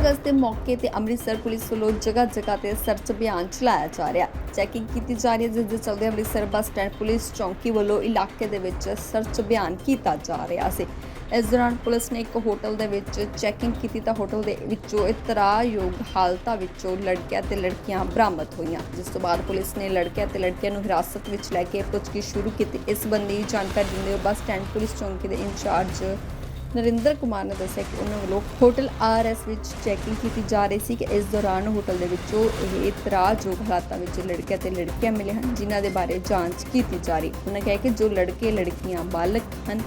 ਅਗਸਤ ਦੇ ਮੌਕੇ ਤੇ ਅੰਮ੍ਰਿਤਸਰ ਪੁਲਿਸ ਵੱਲੋਂ ਜਗ੍ਹਾ ਜਗ੍ਹਾ ਤੇ ਸਰਚ ਅਭਿਆਨ ਚਲਾਇਆ ਜਾ ਰਿਹਾ। ਚੈਕਿੰਗ ਕੀਤੀ ਜਾ ਰਹੀ ਹੈ, ਜਿਸ ਦੇ ਚਲਦੇ ਅੰਮ੍ਰਿਤਸਰ ਬੱਸ ਸਟੈਂਡ ਪੁਲਿਸ ਚੌਂਕੀ ਵੱਲੋਂ ਇਲਾਕੇ ਦੇ ਵਿੱਚ ਸਰਚ ਅਭਿਆਨ ਕੀਤਾ ਜਾ ਰਿਹਾ ਸੀ। ਇਸ ਦੌਰਾਨ ਪੁਲਿਸ ਨੇ ਇੱਕ ਹੋਟਲ ਦੇ ਵਿੱਚ ਚੈਕਿੰਗ ਕੀਤੀ ਤਾਂ ਹੋਟਲ ਦੇ ਵਿੱਚੋਂ ਇਤਰਾਯੋਗ ਹਾਲਤਾਂ ਵਿੱਚੋਂ ਲੜਕਿਆਂ ਤੇ ਲੜਕੀਆਂ ਬਰਾਮਦ ਹੋਈਆਂ, ਜਿਸ ਤੋਂ ਬਾਅਦ ਪੁਲਿਸ ਨੇ ਲੜਕਿਆਂ ਤੇ ਲੜਕੀਆਂ ਨੂੰ ਹਿਰਾਸਤ ਵਿੱਚ ਲੈ ਕੇ ਪੁੱਛਗਿੱਛ ਸ਼ੁਰੂ ਕੀਤੀ। ਇਸ ਸੰਬੰਧੀ ਜਾਣਕਾਰੀ ਦਿੰਦੇ ਹੋਏ ਬੱਸ ਸਟੈਂਡ ਪੁਲਿਸ ਚੌਂਕੀ ਦੇ ਇੰਚਾਰਜ ਨਰਿੰਦਰ ਕੁਮਾਰ ਨੇ ਦੱਸਿਆ ਕਿ ਉਹਨਾਂ ਵੱਲੋਂ ਹੋਟਲ ਆਰਐਸ ਵਿੱਚ ਚੈਕਿੰਗ ਕੀਤੀ ਜਾ ਰਹੀ ਸੀ ਕਿ ਇਸ ਦੌਰਾਨ ਹੋਟਲ ਦੇ ਵਿੱਚੋਂ ਇਹ ਇਤਰਾਜ਼ਯੋਗ ਹਾਲਾਤਾਂ ਵਿੱਚ ਲੜਕਿਆਂ ਤੇ ਲੜਕੀਆਂ ਮਿਲੇ ਹਨ, ਜਿਨ੍ਹਾਂ ਦੇ ਬਾਰੇ ਜਾਂਚ ਕੀਤੀ ਜਾ ਰਹੀ। ਉਹਨਾਂ ਕਿਹਾ ਕਿ ਜੋ ਲੜਕੇ, ਲੜਕੀਆਂ ਬਾਲਕ ਹਨ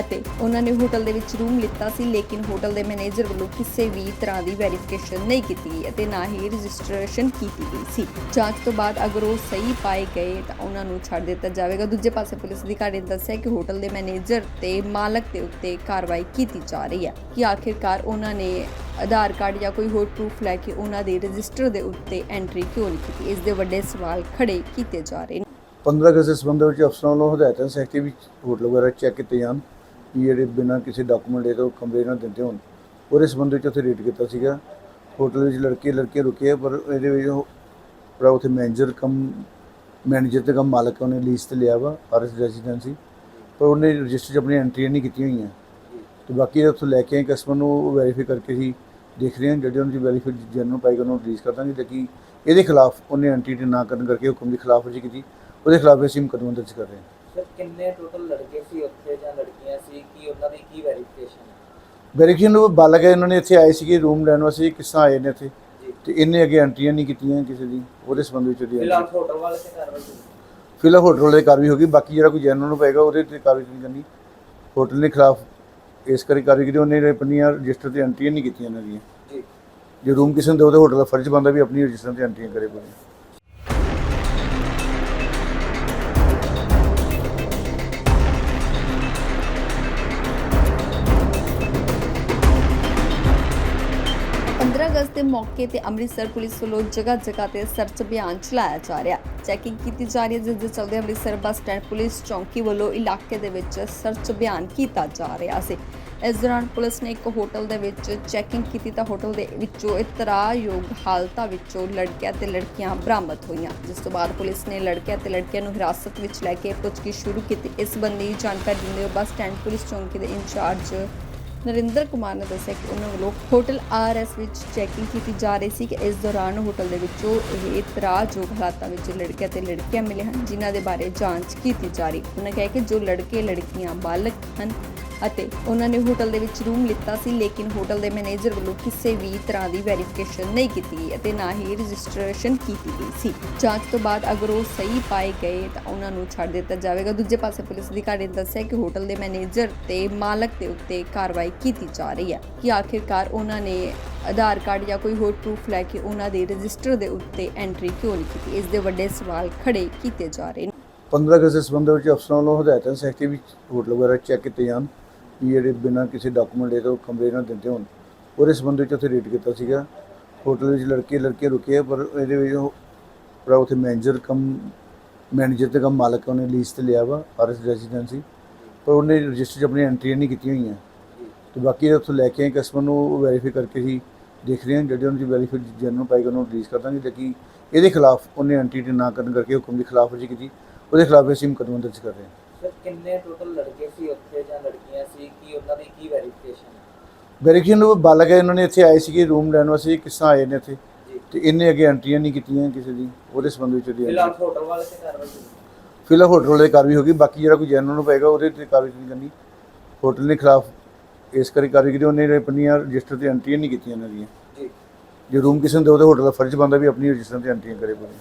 ਅਤੇ ਉਹਨਾਂ ਨੇ ਹੋਟਲ ਦੇ ਵਿੱਚ ਰੂਮ ਲਿੱਤਾ ਸੀ, ਲੇਕਿਨ ਹੋਟਲ ਦੇ ਮੈਨੇਜਰ ਵੱਲੋਂ ਕਿਸੇ ਵੀ ਤਰ੍ਹਾਂ ਦੀ ਵੈਰੀਫਿਕੇਸ਼ਨ ਨਹੀਂ ਕੀਤੀ ਗਈ ਅਤੇ ਨਾ ਹੀ ਰਜਿਸਟ੍ਰੇਸ਼ਨ ਕੀਤੀ ਗਈ ਸੀ। ਜਾਂਚ ਤੋਂ ਬਾਅਦ ਅਗਰ ਉਹ ਸਹੀ ਪਾਏ ਗਏ ਤਾਂ ਉਹਨਾਂ ਨੂੰ ਛੱਡ ਦਿੱਤਾ ਜਾਵੇਗਾ। ਦੂਜੇ ਪਾਸੇ ਪੁਲਿਸ ਅਧਿਕਾਰੀ ਨੇ ਦੱਸਿਆ ਕਿ ਹੋਟਲ ਦੇ ਮੈਨੇਜਰ ਤੇ ਮਾਲਕ ਦੇ ਉੱਤੇ ਕਾਰਵਾਈ ਕੀਤੀ ਜਾ ਰਹੀ ਹੈ ਕਿ ਆਖਿਰਕਾਰ ਉਹਨਾਂ ਨੇ ਆਧਾਰ ਕਾਰਡ ਜਾਂ ਕੋਈ ਹੋਰ ਪ੍ਰੂਫ ਲੈ ਕੇ ਉਹਨਾਂ ਦੇ ਰਜਿਸਟਰ ਦੇ ਉੱਤੇ ਐਂਟਰੀ ਕਿਉਂ ਨਹੀਂ ਕੀਤੀ? ਇਸ ਦੇ ਵੱਡੇ ਸਵਾਲ ਖੜੇ ਕੀਤੇ ਜਾ ਰਹੇ ਨੇ। 15 ਅਗਸਤ ਦੇ ਸੰਬੰਧ ਵਿੱਚ ਅਫਸਰਾਂ ਵੱਲੋਂ ਹਦਾਇਤਾਂ ਸਖਤੀ ਵਿੱਚ ਹੋਟਲ ਵਗੈਰਾ ਚੈੱਕ ਕੀਤੇ ਜਾਣ। ਜਿਹੜੇ ਬਿਨਾਂ ਕਿਸੇ ਡਾਕੂਮੈਂਟ ਦੇ ਤੋਂ ਕਮਰੇ ਨਾਲ ਦਿੰਦੇ ਹੋਣ। ਉਹਦੇ ਸੰਬੰਧ ਵਿੱਚ ਉੱਥੇ ਰੇਟ ਕੀਤਾ ਸੀਗਾ। ਹੋਟਲ ਵਿੱਚ ਲੜਕੇ ਲੜਕੇ ਰੁਕੇ ਆ, ਪਰ ਇਹਦੇ ਵਿੱਚ ਉਹ ਉੱਥੇ ਮੈਨੇਜਰ ਕਮ ਮੈਨੇਜਰ ਤੇ ਕਮ ਮਾਲਕ ਉਹਨੇ ਲੀਜ਼ ਤੇ ਲਿਆ ਵਾ ਆਰਐਸ ਰੈਜ਼ੀਡੈਂਸੀ ਪਰ ਉਹਨੇ ਰਜਿਸਟਰ 'ਚ ਆਪਣੀ ਐਂਟਰੀਆਂ ਨਹੀਂ ਕੀਤੀਆਂ ਹੋਈਆਂ। ਤੇ ਬਾਕੀ ਇਹ ਉੱਥੋਂ ਲੈ ਕੇ ਆਏ ਕਸਟਮਰ ਨੂੰ ਵੈਰੀਫਾਈ ਕਰਕੇ ਹੀ ਦੇਖ ਰਹੇ ਹਾਂ ਜਿਹੜੇ ਉਹਨਾਂ ਦੀ ਵੈਰੀਫਾਈ ਜਨਰਲ ਪਾਈ ਉਹਨੂੰ ਰਿਲੀਜ਼ ਕਰ ਦਾਂਗੇ। ਕਿ ਇਹਦੇ ਖਿਲਾਫ ਉਹਨੇ ਐਂਟਰੀ ਨਾ ਕਰਨ ਕਰਕੇ ਹੁਕਮ ਦੀ ਖਿਲਾਫਵਰਜੀ ਕੀਤੀ। ਉਹਦੇ ਖਿਲਾਫ ਅਸੀਂ ਮੁਕੱਦਮਾ ਦਰਜ ਕਰ ਰਹੇ ਹਾਂ ਸਰ ਕਿੰਨੇ ਟੋਟਲ ਲੜਕੇ ਸੀ ਉੱਥੇ ਜਾਂ ਲੜਕੀਆਂ ਸੀ? ਕੀ ਉਹਨਾਂ ਦੀ ਕੀ ਵੈਰੀਫਿਕੇਸ਼ਨ ਹੈ? ਵੈਰੀਫਿਕੇਸ਼ਨ ਨੂੰ ਬਾਲਕ ਹੈ ਇਹਨਾਂ ਨੇ ਇੱਥੇ ਆਏ ਸੀਗੇ ਰੂਮ ਲੈਣ ਵਾਸਤੇ ਕਿਸ ਤਰ੍ਹਾਂ ਆਏ ਨੇ ਇੱਥੇ? ਤੇ ਇਹਨੇ ਅੱਗੇ ਐਂਟਰੀਆਂ ਨਹੀਂ ਕੀਤੀਆਂ ਕਿਸੇ ਦੀ ਉਹਦੇ ਸੰਬੰਧ ਵਿੱਚ ਉਹਦੀ ਫਿਲਹਾਲ ਹੋਟਲ ਵਾਲੇ ਤੇ ਕਾਰਵਾਈ ਕੀਤੀ ਫਿਲਹਾਲ ਹੋਟਲ ਦੇ ਕਾਰਵਾਈ ਹੋਗੀ ਬਾਕੀ ਜਿਹੜਾ ਕੋਈ ਜੈਨੂਨ ਨੂੰ ਪਏਗਾ ਉਹਦੇ ਤੇ ਕਾਰਵਾਈ ਨਹੀਂ ਕਰਨੀ। ਹੋਟਲ ਦੇ ਖਿਲਾਫ ਇਸ ਕਰੀ ਕਾਰਵਾਈ ਕੀਤੀ ਉਹਨੇ ਆਪਣੀਆਂ ਰਜਿਸਟਰ ਤੇ ਐਂਟਰੀਆਂ ਨਹੀਂ ਕੀਤੀਆਂ ਇਹਨਾਂ ਦੀਆਂ। ਜੀ। ਜੇ ਰੂਮ ਕਿਸੇ ਨੂੰ ਦਿਓ ਤਾਂ ਹੋਟਲ ਦਾ ਫਰਜ਼ ਬਣਦਾ ਵੀ ਆਪਣੀ ਰਜਿਸਟਰ ਤੇ ਐਂਟਰੀਆਂ ਕਰੇ ਪੂਰੀ। ਮੌਕੇ ਤੇ ਅੰਮ੍ਰਿਤਸਰ ਪੁਲਿਸ ਵੱਲੋਂ ਜਗ੍ਹਾ ਜਗ੍ਹਾ ਤੇ ਸਰਚ ਅਭਿਆਨ ਚਲਾਇਆ ਜਾ ਰਿਹਾ। ਚੈਕਿੰਗ ਕੀਤੀ ਜਾ ਰਹੀ ਹੈ, ਜਿਸ ਦੇ ਚਲਦੇ ਅੰਮ੍ਰਿਤਸਰ ਬੱਸ ਸਟੈਂਡ ਪੁਲਿਸ ਚੌਂਕੀ ਵੱਲੋਂ ਇਲਾਕੇ ਦੇ ਵਿੱਚ ਸਰਚ ਅਭਿਆਨ ਕੀਤਾ ਜਾ ਰਿਹਾ ਸੀ। ਇਸ ਦੌਰਾਨ ਪੁਲਿਸ ਨੇ ਇੱਕ ਹੋਟਲ ਦੇ ਵਿੱਚ ਚੈਕਿੰਗ ਕੀਤੀ ਤਾਂ ਹੋਟਲ ਦੇ ਵਿੱਚੋਂ ਇਤਰਾਯੋਗ ਹਾਲਤਾਂ ਵਿੱਚੋਂ ਲੜਕਿਆਂ ਤੇ ਲੜਕੀਆਂ ਬਰਾਮਦ ਹੋਈਆਂ। ਜਿਸ ਤੋਂ ਬਾਅਦ ਪੁਲਿਸ ਨੇ ਲੜਕਿਆਂ ਤੇ ਲੜਕੀਆਂ ਨੂੰ ਹਿਰਾਸਤ ਵਿੱਚ ਲੈ ਕੇ ਪੁੱਛਗਿੱਛ ਸ਼ੁਰੂ ਕੀਤੀ। ਇਸ ਸੰਬੰਧੀ ਜਾਣਕਾਰੀ ਦਿੰਦੇ ਹੋਏ ਬੱਸ ਸਟੈਂਡ ਪੁਲਿਸ ਚੌਂਕੀ ਦੇ ਇੰਚਾਰਜ ਨਰਿੰਦਰ ਕੁਮਾਰ ਨੇ ਦੱਸਿਆ ਕਿ ਉਹਨਾਂ ਵੱਲੋਂ ਹੋਟਲ ਆਰਐਸ ਵਿੱਚ ਚੈਕਿੰਗ ਕੀਤੀ ਜਾ ਰਹੀ ਸੀ ਕਿ ਇਸ ਦੌਰਾਨ ਹੋਟਲ ਦੇ ਵਿੱਚੋਂ ਇਹ ਇਤਰਾਜ਼ਯੋਗ ਹਾਲਾਤਾਂ ਵਿੱਚ ਲੜਕਿਆਂ ਅਤੇ ਲੜਕੀਆਂ ਮਿਲੇ ਹਨ, ਜਿਨ੍ਹਾਂ ਦੇ ਬਾਰੇ ਜਾਂਚ ਕੀਤੀ ਜਾ ਰਹੀ ਉਹਨਾਂ ਕਿਹਾ ਕਿ ਜੋ ਲੜਕੇ, ਲੜਕੀਆਂ, ਬਾਲਗ ਹਨ ਅਤੇ ਉਹਨਾਂ ਨੇ ਹੋਟਲ ਦੇ ਵਿੱਚ ਰੂਮ ਲਿੱਤਾ ਸੀ, ਲੇਕਿਨ ਹੋਟਲ ਦੇ ਮੈਨੇਜਰ ਵੱਲੋਂ ਕਿਸੇ ਵੀ ਤਰ੍ਹਾਂ ਦੀ ਵੈਰੀਫਿਕੇਸ਼ਨ ਨਹੀਂ ਕੀਤੀ ਗਈ ਅਤੇ ਨਾ ਹੀ ਰਜਿਸਟ੍ਰੇਸ਼ਨ ਕੀਤੀ ਗਈ ਸੀ। ਜਾਂਚ ਤੋਂ ਬਾਅਦ ਅਗਰ ਉਹ ਸਹੀ ਪਾਏ ਗਏ ਤਾਂ ਉਹਨਾਂ ਨੂੰ ਛੱਡ ਦਿੱਤਾ ਜਾਵੇਗਾ। ਦੂਜੇ ਪਾਸੇ ਪੁਲਿਸ ਅਧਿਕਾਰੀ ਨੇ ਦੱਸਿਆ ਕਿ ਹੋਟਲ ਦੇ ਮੈਨੇਜਰ ਤੇ ਮਾਲਕ ਦੇ ਉੱਤੇ ਕਾਰਵਾਈ ਕੀਤੀ ਜਾ ਰਹੀ ਹੈ ਕਿ ਆਖਿਰਕਾਰ ਉਹਨਾਂ ਨੇ ਆਧਾਰ ਕਾਰਡ ਜਾਂ ਕੋਈ ਹੋਰ ਪ੍ਰੂਫ ਲੈ ਕੇ ਉਹਨਾਂ ਦੇ ਰਜਿਸਟਰ ਦੇ ਉੱਤੇ ਐਂਟਰੀ ਕਿਉਂ ਨਹੀਂ ਕੀਤੀ? ਇਸ ਦੇ ਵੱਡੇ ਸਵਾਲ ਖੜੇ ਕੀਤੇ ਜਾ ਰਹੇ ਨੇ। 15 ਅਗਸਤ ਦੇ ਸੰਬੰਧ ਵਿੱਚ ਅਫਸਰਾਂ ਵੱਲੋਂ ਹਦਾਇਤਾਂ ਸਖਤੀ ਵਿੱਚ ਹੋਟਲ ਵਗੈਰਾ ਚੈੱਕ ਕੀਤੇ ਜਾਣ। ਕਿ ਜਿਹੜੇ ਬਿਨਾਂ ਕਿਸੇ ਡਾਕੂਮੈਂਟ ਦੇ ਤੋਂ ਕਮਰੇ ਨਾ ਦਿੰਦੇ ਹੋਣ। ਉਹਦੇ ਸੰਬੰਧ ਵਿੱਚ ਉੱਥੇ ਰੇਟ ਕੀਤਾ ਸੀਗਾ। ਹੋਟਲ ਵਿੱਚ ਲੜਕੇ ਲੜਕੇ ਰੁਕੇ ਆ, ਪਰ ਇਹਦੇ ਵਿੱਚ ਉਹ ਪੂਰਾ ਉੱਥੇ ਮੈਨੇਜਰ ਕਮ ਮੈਨੇਜਰ ਤੇ ਕਮ ਮਾਲਕ ਉਹਨੇ ਲੀਜ਼ ਤੇ ਲਿਆ ਵਾ ਆਰਐਸ ਰੈਜ਼ੀਡੈਂਸੀ ਪਰ ਉਹਨੇ ਰਜਿਸਟਰ 'ਚ ਆਪਣੀ ਐਂਟਰੀਆਂ ਨਹੀਂ ਕੀਤੀਆਂ ਹੋਈਆਂ। ਤੇ ਬਾਕੀ ਇਹ ਉੱਥੋਂ ਲੈ ਕੇ ਆਏ ਕਸਟਮਰ ਨੂੰ ਵੈਰੀਫਾਈ ਕਰਕੇ ਹੀ ਦੇਖ ਰਹੇ ਹਾਂ ਜਿਹੜੇ ਉਹਨਾਂ ਦੀ ਵੈਰੀਫਾਈ ਜਨਰਲ ਪਾਈ ਉਹਨੂੰ ਰਿਲੀਜ਼ ਕਰ ਦਾਂਗੇ। ਲੇਕਿਨ ਇਹਦੇ ਖਿਲਾਫ ਉਹਨੇ ਐਂਟਰੀ ਨਾ ਕਰਨ ਕਰਕੇ ਹੁਕਮ ਦੀ ਖਿਲਾਫਵਰਜੀ ਕੀਤੀ। ਉਹਦੇ ਖਿਲਾਫ ਅਸੀਂ ਮੁਕੱਦਮਾ ਦਰਜ ਕਰ ਰਹੇ ਹਾਂ। ਕਿੰਨੇ ਟੋਟਲ ਲੜਕੇ ਸੀ ਉੱਥੇ ਜਾਂ ਲੜਕੀਆਂ ਸੀ? ਕੀ ਉਹਨਾਂ ਦੀ ਕੀ ਵੈਰੀਫਿਕੇਸ਼ਨ ਹੈ? ਵੈਰੀਫਿਕੇਸ਼ਨ ਨੂੰ ਬਾਲਕ ਹੈ ਇਹਨਾਂ ਨੇ ਇੱਥੇ ਆਏ ਸੀਗੇ ਰੂਮ ਲੈਣ ਵਾਸਤੇ ਕਿਸ ਆਏ ਨੇ ਇੱਥੇ। ਤੇ ਇਹਨੇ ਅੱਗੇ ਐਂਟਰੀਆਂ ਨਹੀਂ ਕੀਤੀਆਂ ਕਿਸੇ ਦੀ ਉਹਦੇ ਸੰਬੰਧ ਵਿੱਚ ਉਹਦੀ ਫਿਲਹਾਲ ਹੋਟਲ ਵਾਲੇ ਤੇ ਕਾਰਵਾਈ ਕੀਤੀ ਫਿਲਹਾਲ ਹੋਟਲ ਦੇ ਕਾਰਵਾਈ ਹੋਗੀ ਬਾਕੀ ਜਿਹੜਾ ਕੋਈ ਜੈਨੂਨ ਨੂੰ ਪਏਗਾ ਉਹਦੇ ਤੇ ਕਾਰਵਾਈ ਨਹੀਂ ਕਰਨੀ। ਹੋਟਲ ਦੇ ਖਿਲਾਫ ਇਸ ਕਰੀ ਕਾਰਵਾਈ ਕੀਤੀ ਉਹਨੇ ਆਪਣੀਆਂ ਰਜਿਸਟਰ ਤੇ ਐਂਟਰੀਆਂ ਨਹੀਂ ਕੀਤੀਆਂ ਇਹਨਾਂ ਦੀਆਂ। ਜੀ। ਜੇ ਰੂਮ ਕਿਸੇ ਨੂੰ ਦਿਓ ਤਾਂ ਹੋਟਲ ਦਾ ਫਰਜ਼ ਬਣਦਾ ਵੀ ਆਪਣੀ ਰਜਿਸਟਰ ਤੇ ਐਂਟਰੀਆਂ ਕਰੇ ਪੂਰੀ।